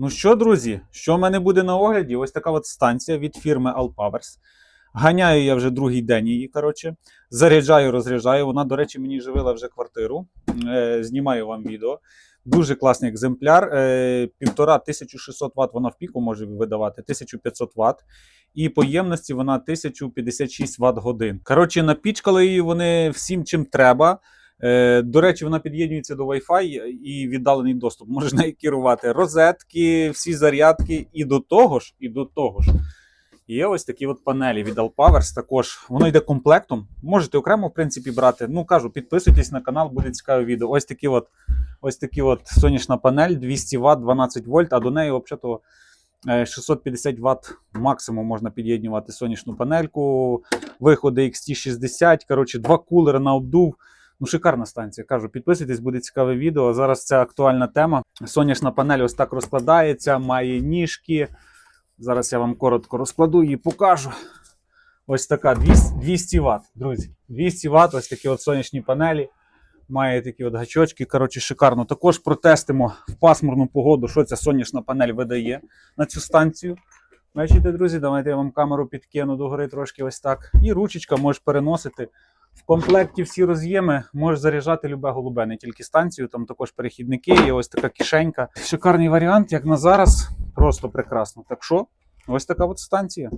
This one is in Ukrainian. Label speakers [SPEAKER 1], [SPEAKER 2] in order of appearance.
[SPEAKER 1] Ну що, друзі, що в мене буде на огляді? Ось така от станція від фірми Allpowers. Ганяю я вже другий день її. коротше. Заряджаю, розряджаю. Вона, до речі, мені живила вже квартиру. Е, знімаю вам відео. Дуже класний екземпляр. Е, Півтора 1600 Вт вона в піку може видавати, 1500 Вт. І по ємності вона 1056 Вт годин. Коротше, напічкали її вони всім, чим треба. Е, До речі, вона під'єднується до Wi-Fi і віддалений доступ. Можна керувати розетки, всі зарядки, і до того ж, і до того ж. Є ось такі от панелі від Allpowers. Також воно йде комплектом. Можете окремо, в принципі, брати. Ну кажу, підписуйтесь на канал, буде цікаве відео. Ось такі от, ось такі от сонячна панель 200 Вт, 12 вольт, а до неї взагалі 650 Вт максимум можна під'єднувати сонячну панельку. Виходи XT60. Коротше, два кулери на обдув. Ну, шикарна станція. Кажу, підписуйтесь, буде цікаве відео. Зараз це актуальна тема. Сонячна панель ось так розкладається, має ніжки. Зараз я вам коротко розкладу і покажу. Ось така 200, 200 Вт, друзі. 200 Вт, ось такі от сонячні панелі. Має такі от гачочки. Коротше, шикарно. Також протестимо в пасмурну погоду, що ця сонячна панель видає на цю станцію. Бачите, друзі, давайте я вам камеру підкину догори трошки ось так. І ручечка можеш переносити. В комплекті всі роз'єми можеш заряджати любе голубе, не тільки станцію, там також перехідники, є ось така кишенька. Шикарний варіант, як на зараз, просто прекрасно. Так що, ось така от станція.